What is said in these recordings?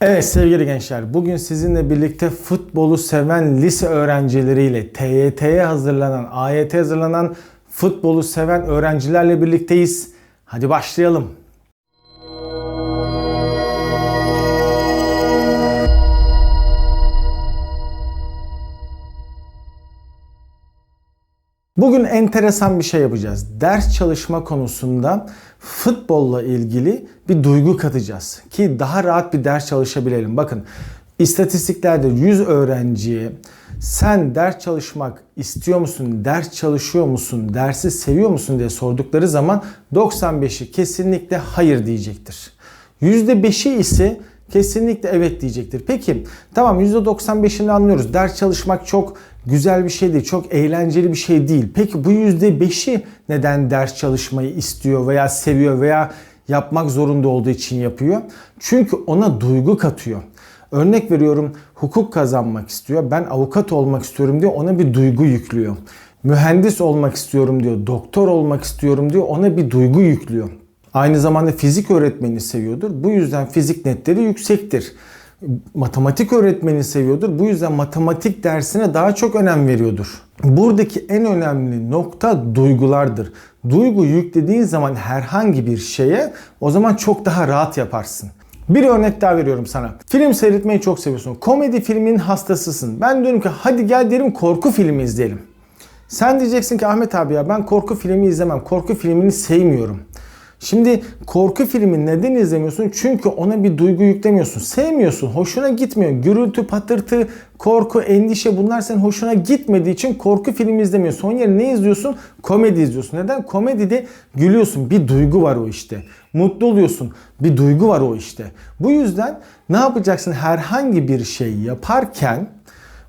Evet sevgili gençler, bugün sizinle birlikte futbolu seven lise öğrencileriyle TYT'ye hazırlanan, AYT hazırlanan futbolu seven öğrencilerle birlikteyiz. Hadi başlayalım. Bugün enteresan bir şey yapacağız. Ders çalışma konusunda futbolla ilgili bir duygu katacağız ki daha rahat bir ders çalışabilelim. Bakın istatistiklerde 100 öğrenciye sen ders çalışmak istiyor musun, ders çalışıyor musun, dersi seviyor musun diye sordukları zaman 95'i kesinlikle hayır diyecektir. %5'i ise kesinlikle evet diyecektir. Peki tamam %95'ini anlıyoruz. Ders çalışmak çok güzel bir şey değil, çok eğlenceli bir şey değil. Peki bu %5'i neden ders çalışmayı istiyor veya seviyor veya yapmak zorunda olduğu için yapıyor? Çünkü ona duygu katıyor. Örnek veriyorum hukuk kazanmak istiyor. Ben avukat olmak istiyorum diyor. Ona bir duygu yüklüyor. Mühendis olmak istiyorum diyor. Doktor olmak istiyorum diyor. Ona bir duygu yüklüyor. Aynı zamanda fizik öğretmenini seviyordur. Bu yüzden fizik netleri yüksektir. Matematik öğretmenini seviyordur. Bu yüzden matematik dersine daha çok önem veriyordur. Buradaki en önemli nokta duygulardır. Duygu yüklediğin zaman herhangi bir şeye o zaman çok daha rahat yaparsın. Bir örnek daha veriyorum sana. Film seyretmeyi çok seviyorsun. Komedi filminin hastasısın. Ben diyorum ki hadi gel derim korku filmi izleyelim. Sen diyeceksin ki Ahmet abi ya ben korku filmi izlemem. Korku filmini sevmiyorum. Şimdi korku filmi neden izlemiyorsun? Çünkü ona bir duygu yüklemiyorsun. Sevmiyorsun. Hoşuna gitmiyor. Gürültü, patırtı, korku, endişe bunlar senin hoşuna gitmediği için korku filmi izlemiyorsun. Son yere ne izliyorsun? Komedi izliyorsun. Neden? Komedide gülüyorsun. Bir duygu var o işte. Mutlu oluyorsun. Bir duygu var o işte. Bu yüzden ne yapacaksın? Herhangi bir şey yaparken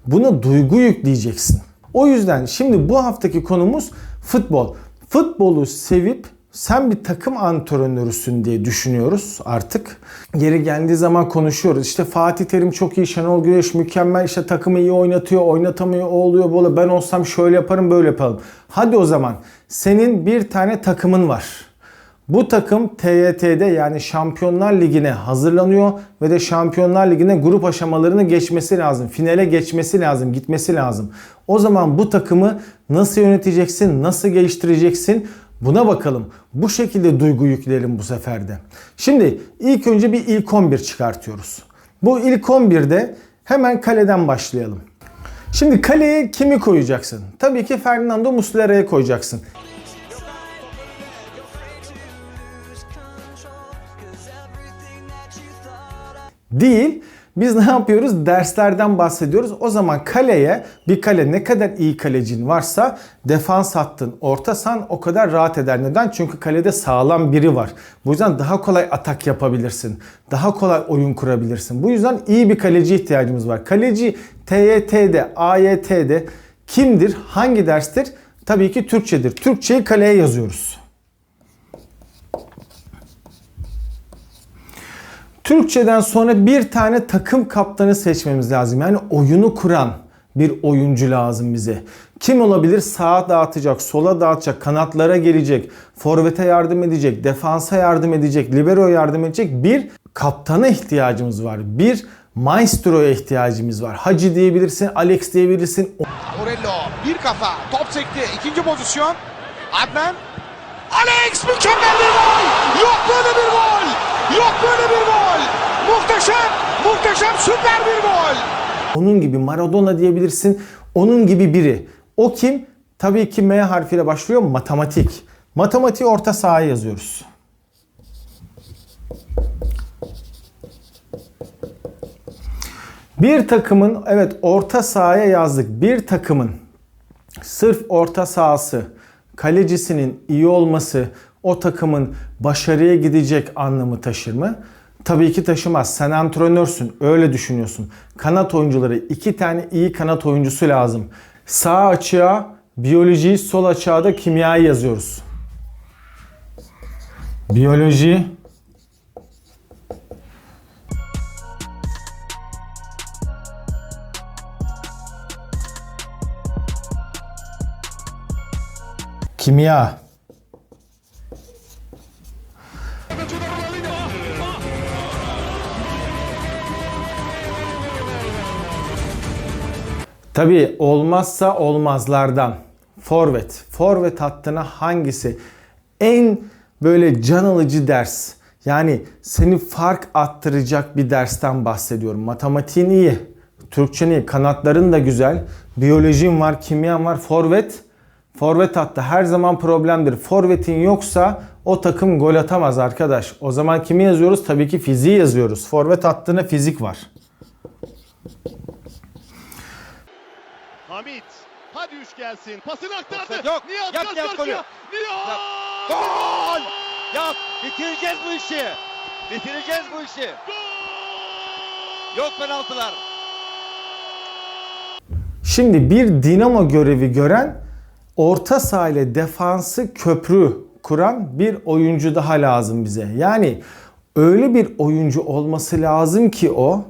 buna duygu yükleyeceksin. O yüzden şimdi bu haftaki konumuz futbol. Futbolu sevip sen bir takım antrenörüsün diye düşünüyoruz artık. Geri geldiği zaman konuşuyoruz. İşte Fatih Terim çok iyi, Şenol Güneş mükemmel, işte takımı iyi oynatıyor, oynatamıyor, o oluyor, böyle ben olsam şöyle yaparım, böyle yapalım. Hadi o zaman senin bir tane takımın var. Bu takım TYT'de yani Şampiyonlar Ligi'ne hazırlanıyor ve de Şampiyonlar Ligi'ne grup aşamalarını geçmesi lazım. Finale geçmesi lazım, gitmesi lazım. O zaman bu takımı nasıl yöneteceksin, nasıl geliştireceksin? Buna bakalım. Bu şekilde duygu yükleyelim bu seferde. Şimdi ilk önce bir ilk 11 çıkartıyoruz. Bu ilk 11'de hemen kaleden başlayalım. Şimdi kaleye kimi koyacaksın? Tabii ki Fernando Muslera'ya koyacaksın. Değil. Biz ne yapıyoruz? Derslerden bahsediyoruz. O zaman kaleye bir kale ne kadar iyi kalecin varsa defans hattın, orta o kadar rahat eder. Neden? Çünkü kalede sağlam biri var. Bu yüzden daha kolay atak yapabilirsin. Daha kolay oyun kurabilirsin. Bu yüzden iyi bir kaleci ihtiyacımız var. Kaleci TYT'de, AYT'de kimdir? Hangi derstir? Tabii ki Türkçedir. Türkçeyi kaleye yazıyoruz. Türkçeden sonra bir tane takım kaptanı seçmemiz lazım. Yani oyunu kuran bir oyuncu lazım bize. Kim olabilir? Sağa dağıtacak, sola dağıtacak, kanatlara gelecek, forvete yardım edecek, defansa yardım edecek, libero'ya yardım edecek bir kaptana ihtiyacımız var. Bir maestro'ya ihtiyacımız var. Hacı diyebilirsin, Alex diyebilirsin. Morello bir kafa top sekti ikinci pozisyon Adnan Alex mükemmel bir gol yok böyle bir gol yok böyle bir gol muhteşem muhteşem süper bir gol Onun gibi Maradona diyebilirsin. Onun gibi biri. O kim? Tabii ki M harfiyle başlıyor. Matematik. Matematiği orta sahaya yazıyoruz. Bir takımın evet orta sahaya yazdık. Bir takımın sırf orta sahası, kalecisinin iyi olması o takımın başarıya gidecek anlamı taşır mı? Tabii ki taşımaz. Sen antrenörsün. Öyle düşünüyorsun. Kanat oyuncuları iki tane iyi kanat oyuncusu lazım. Sağ açığa biyoloji, sol açığa da kimyayı yazıyoruz. Biyoloji, kimya, Tabii olmazsa olmazlardan. Forvet. Forvet hattına hangisi? En böyle can alıcı ders. Yani seni fark attıracak bir dersten bahsediyorum. Matematiğin iyi. Türkçen iyi. Kanatların da güzel. Biyolojin var, kimyan var. Forvet. Forvet hattı her zaman problemdir. Forvetin yoksa o takım gol atamaz arkadaş. O zaman kimi yazıyoruz? Tabii ki fiziği yazıyoruz. Forvet hattına fizik var. Hamit. Hadi üç gelsin. Pasını aktardı. Offside yok. Nihat Yap, yap golü. Nihat. Gol! Ya bitireceğiz bu işi. Bitireceğiz bu işi. Yok penaltılar. Şimdi bir dinamo görevi gören orta saha ile defansı köprü kuran bir oyuncu daha lazım bize. Yani öyle bir oyuncu olması lazım ki o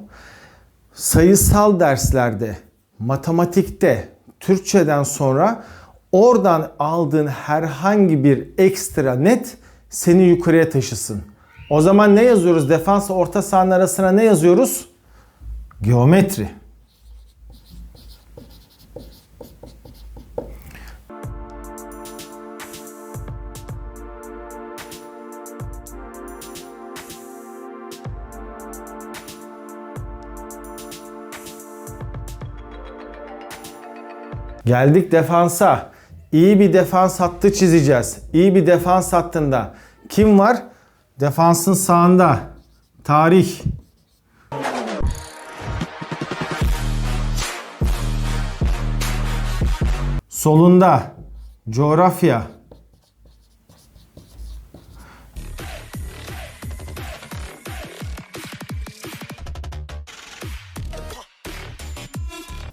sayısal derslerde, matematikte, Türkçeden sonra oradan aldığın herhangi bir ekstra net seni yukarıya taşısın. O zaman ne yazıyoruz? Defansla orta sahanın arasına ne yazıyoruz? Geometri. Geldik defansa. İyi bir defans hattı çizeceğiz. İyi bir defans hattında kim var? Defansın sağında. Tarih. Solunda. Coğrafya.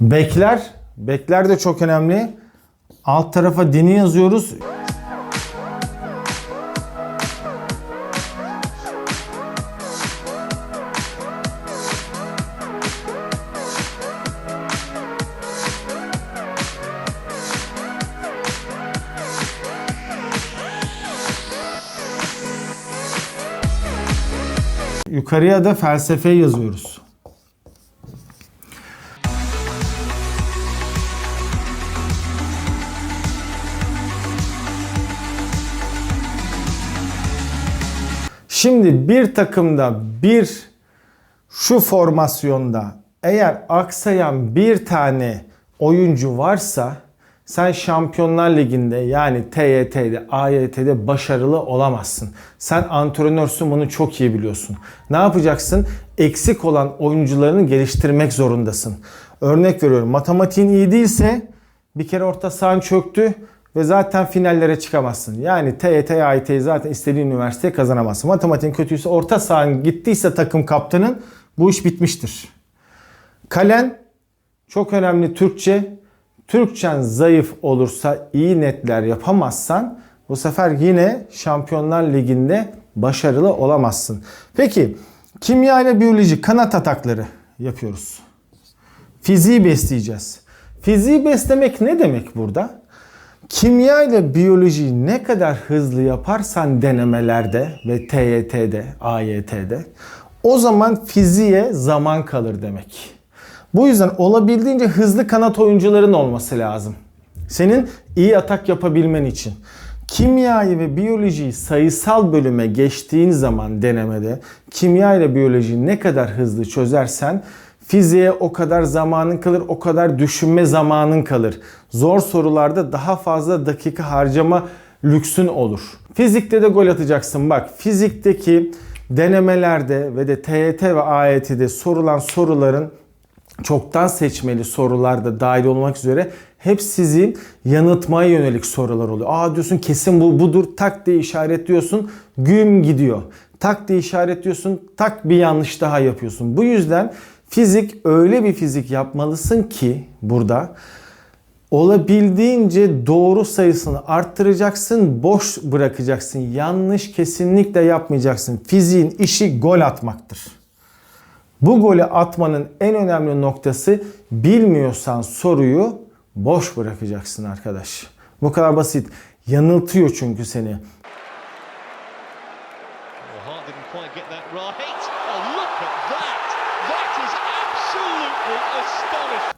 Bekler. Bekler de çok önemli. Alt tarafa dini yazıyoruz. Yukarıya da felsefe yazıyoruz. Şimdi bir takımda bir şu formasyonda eğer aksayan bir tane oyuncu varsa sen Şampiyonlar Ligi'nde yani TYT'de, AYT'de başarılı olamazsın. Sen antrenörsün bunu çok iyi biliyorsun. Ne yapacaksın? Eksik olan oyuncularını geliştirmek zorundasın. Örnek veriyorum matematiğin iyi değilse bir kere orta sahan çöktü ve zaten finallere çıkamazsın. Yani TYT, AYT'yi zaten istediğin üniversiteye kazanamazsın. Matematiğin kötüyse orta sahan gittiyse takım kaptanın bu iş bitmiştir. Kalen çok önemli Türkçe. Türkçen zayıf olursa iyi netler yapamazsan bu sefer yine Şampiyonlar Ligi'nde başarılı olamazsın. Peki kimya ile biyoloji kanat atakları yapıyoruz. Fiziği besleyeceğiz. Fiziği beslemek ne demek burada? Kimya ile biyolojiyi ne kadar hızlı yaparsan denemelerde ve TYT'de, AYT'de o zaman fiziğe zaman kalır demek. Bu yüzden olabildiğince hızlı kanat oyuncuların olması lazım. Senin iyi atak yapabilmen için. Kimyayı ve biyolojiyi sayısal bölüme geçtiğin zaman denemede kimya ile biyolojiyi ne kadar hızlı çözersen fiziğe o kadar zamanın kalır, o kadar düşünme zamanın kalır. Zor sorularda daha fazla dakika harcama lüksün olur. Fizikte de gol atacaksın. Bak fizikteki denemelerde ve de TYT ve AYT'de sorulan soruların çoktan seçmeli sorularda dahil olmak üzere hep sizi yanıltmaya yönelik sorular oluyor. Aa diyorsun kesin bu budur tak diye işaretliyorsun güm gidiyor. Tak diye işaretliyorsun tak bir yanlış daha yapıyorsun. Bu yüzden fizik öyle bir fizik yapmalısın ki burada olabildiğince doğru sayısını arttıracaksın, boş bırakacaksın. Yanlış kesinlikle yapmayacaksın. Fiziğin işi gol atmaktır. Bu golü atmanın en önemli noktası bilmiyorsan soruyu boş bırakacaksın arkadaş. Bu kadar basit. Yanıltıyor çünkü seni.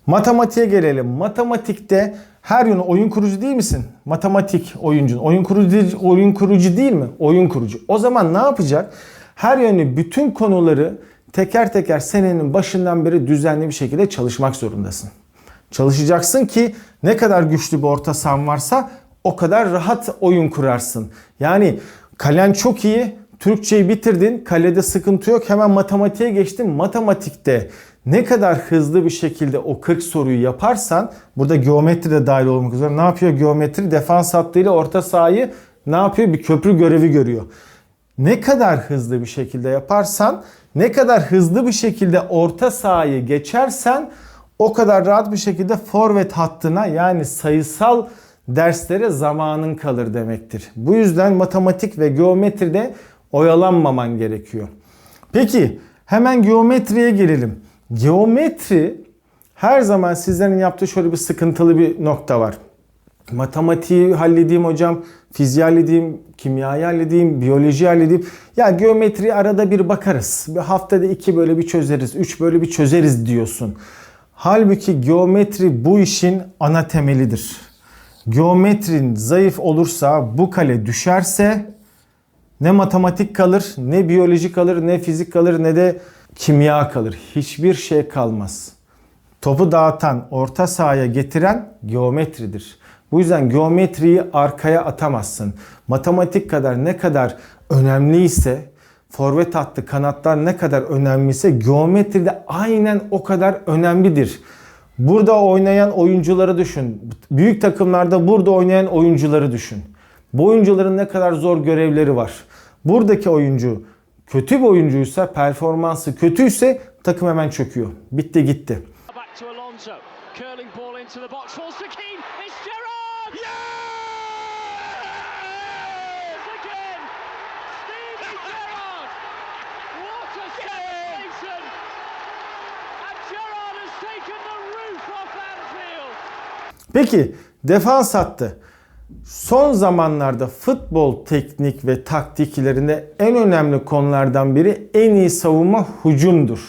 Matematiğe gelelim. Matematikte her yönü oyun kurucu değil misin? Matematik oyuncun. Oyun kurucu, oyun kurucu değil mi? Oyun kurucu. O zaman ne yapacak? Her yönlü bütün konuları teker teker senenin başından beri düzenli bir şekilde çalışmak zorundasın. Çalışacaksın ki ne kadar güçlü bir orta sahan varsa o kadar rahat oyun kurarsın. Yani kalen çok iyi, Türkçeyi bitirdin, kalede sıkıntı yok. Hemen matematiğe geçtin. Matematikte ne kadar hızlı bir şekilde o 40 soruyu yaparsan, burada geometri de dahil olmak üzere ne yapıyor geometri? Defans hattıyla orta sahayı ne yapıyor? Bir köprü görevi görüyor. Ne kadar hızlı bir şekilde yaparsan, ne kadar hızlı bir şekilde orta sahayı geçersen o kadar rahat bir şekilde forvet hattına yani sayısal derslere zamanın kalır demektir. Bu yüzden matematik ve geometride oyalanmaman gerekiyor. Peki hemen geometriye gelelim. Geometri her zaman sizlerin yaptığı şöyle bir sıkıntılı bir nokta var. Matematiği halledeyim hocam, fiziği halledeyim, kimyayı halledeyim, biyoloji halledeyim. Ya geometriyi arada bir bakarız. Bir haftada iki böyle bir çözeriz, üç böyle bir çözeriz diyorsun. Halbuki geometri bu işin ana temelidir. Geometrin zayıf olursa, bu kale düşerse ne matematik kalır, ne biyoloji kalır, ne fizik kalır, ne de kimya kalır. Hiçbir şey kalmaz. Topu dağıtan, orta sahaya getiren geometridir. Bu yüzden geometriyi arkaya atamazsın. Matematik kadar ne kadar önemliyse, forvet hattı, kanatlar ne kadar önemliyse geometri de aynen o kadar önemlidir. Burada oynayan oyuncuları düşün. Büyük takımlarda burada oynayan oyuncuları düşün. Bu oyuncuların ne kadar zor görevleri var. Buradaki oyuncu kötü bir oyuncuysa, performansı kötüyse takım hemen çöküyor. Bitti gitti. Back to Alonso. Curling ball into the box. Falls to Keane. It's Gerrard! Yes! Again! Stevie Gerrard! What a celebration! And Gerrard has taken the roof off Anfield! Peki defans hattı. Son zamanlarda futbol teknik ve taktiklerinde en önemli konulardan biri en iyi savunma hücumdur,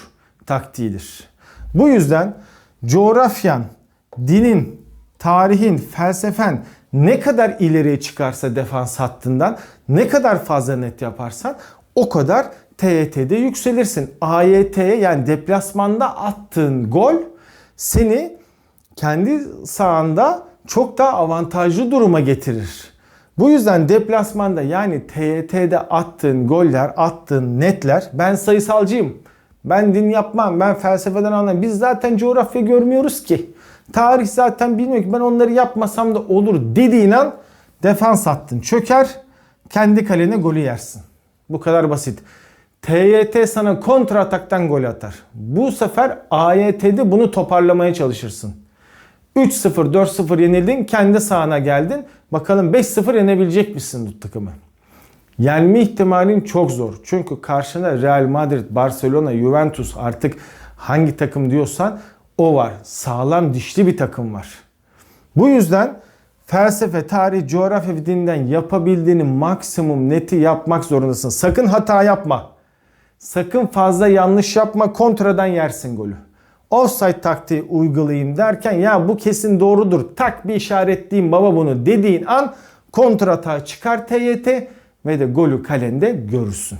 taktiğidir. Bu yüzden coğrafyan, dinin, tarihin, felsefen ne kadar ileriye çıkarsa defans hattından, ne kadar fazla net yaparsan o kadar TYT'de yükselirsin. AYT'ye yani deplasmanda attığın gol seni kendi sahanda çok daha avantajlı duruma getirir. Bu yüzden deplasmanda yani TYT'de attığın goller, attığın netler ben sayısalcıyım. Ben din yapmam, ben felsefeden anlamam. Biz zaten coğrafya görmüyoruz ki. Tarih zaten bilmiyor ki ben onları yapmasam da olur dediğin an defans hattın çöker, kendi kalene golü yersin. Bu kadar basit. TYT sana kontra ataktan gol atar. Bu sefer AYT'de bunu toparlamaya çalışırsın. 3-0, 4-0 yenildin, kendi sahana geldin. Bakalım 5-0 yenebilecek misin bu takımı? Yenme ihtimalin çok zor. Çünkü karşına Real Madrid, Barcelona, Juventus artık hangi takım diyorsan o var. Sağlam dişli bir takım var. Bu yüzden felsefe, tarih, coğrafya ve dinden yapabildiğini maksimum neti yapmak zorundasın. Sakın hata yapma. Sakın fazla yanlış yapma kontradan yersin golü. Offside taktiği uygulayayım derken ya bu kesin doğrudur tak bir işaretleyeyim baba bunu dediğin an kontrata çıkar TYT ve de golü kalende görürsün.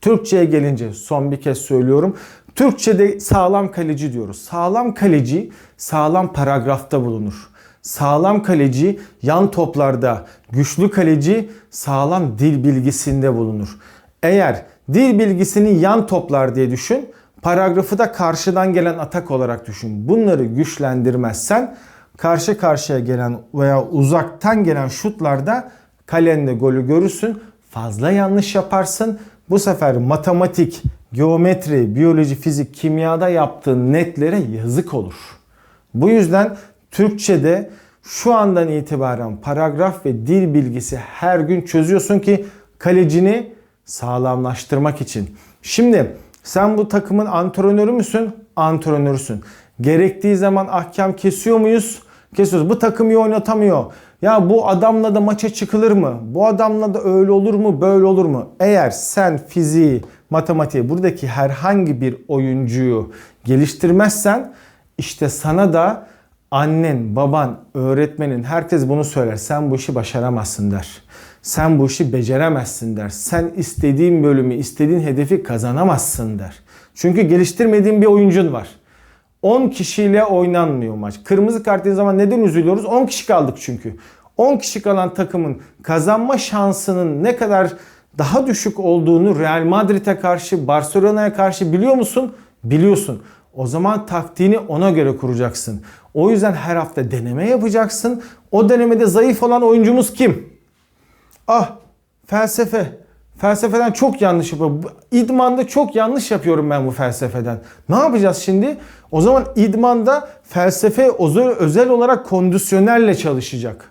Türkçe'ye gelince son bir kez söylüyorum. Türkçe'de sağlam kaleci diyoruz. Sağlam kaleci sağlam paragrafta bulunur. Sağlam kaleci yan toplarda, güçlü kaleci sağlam dil bilgisinde bulunur. Eğer dil bilgisini yan toplar diye düşün, paragrafı da karşıdan gelen atak olarak düşün. Bunları güçlendirmezsen karşı karşıya gelen veya uzaktan gelen şutlarda kalende golü görürsün. Fazla yanlış yaparsın. Bu sefer matematik, geometri, biyoloji, fizik, kimyada yaptığın netlere yazık olur. Bu yüzden Türkçe'de şu andan itibaren paragraf ve dil bilgisi her gün çözüyorsun ki kalecini sağlamlaştırmak için. Şimdi sen bu takımın antrenörü müsün? Antrenörsün. Gerektiği zaman ahkam kesiyor muyuz? kesiyoruz. Bu takım iyi oynatamıyor. Ya bu adamla da maça çıkılır mı? Bu adamla da öyle olur mu, böyle olur mu? Eğer sen fiziği, matematiği, buradaki herhangi bir oyuncuyu geliştirmezsen işte sana da annen, baban, öğretmenin herkes bunu söyler. Sen bu işi başaramazsın der. Sen bu işi beceremezsin der. Sen istediğin bölümü, istediğin hedefi kazanamazsın der. Çünkü geliştirmediğin bir oyuncun var. 10 kişiyle oynanmıyor maç. Kırmızı kart zaman neden üzülüyoruz? 10 kişi kaldık çünkü. 10 kişi kalan takımın kazanma şansının ne kadar daha düşük olduğunu Real Madrid'e karşı, Barcelona'ya karşı biliyor musun? Biliyorsun. O zaman taktiğini ona göre kuracaksın. O yüzden her hafta deneme yapacaksın. O denemede zayıf olan oyuncumuz kim? Ah felsefe. Felsefeden çok yanlış yapıyorum. İdmanda çok yanlış yapıyorum ben bu felsefeden. Ne yapacağız şimdi? O zaman idmanda felsefe özel, olarak kondisyonelle çalışacak.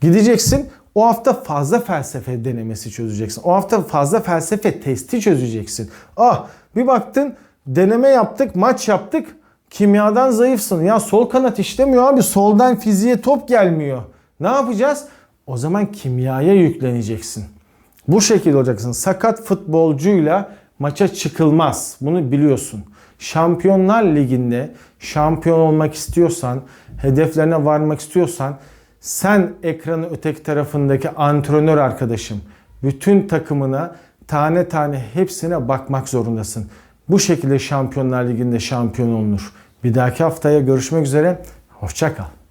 Gideceksin o hafta fazla felsefe denemesi çözeceksin. O hafta fazla felsefe testi çözeceksin. Ah bir baktın deneme yaptık, maç yaptık. Kimyadan zayıfsın. Ya sol kanat işlemiyor abi. Soldan fiziğe top gelmiyor. Ne yapacağız? O zaman kimyaya yükleneceksin. Bu şekilde olacaksın. Sakat futbolcuyla maça çıkılmaz. Bunu biliyorsun. Şampiyonlar Ligi'nde şampiyon olmak istiyorsan, hedeflerine varmak istiyorsan sen ekranın öteki tarafındaki antrenör arkadaşım bütün takımına tane tane hepsine bakmak zorundasın. Bu şekilde Şampiyonlar Ligi'nde şampiyon olunur. Bir dahaki haftaya görüşmek üzere. Hoşça kal.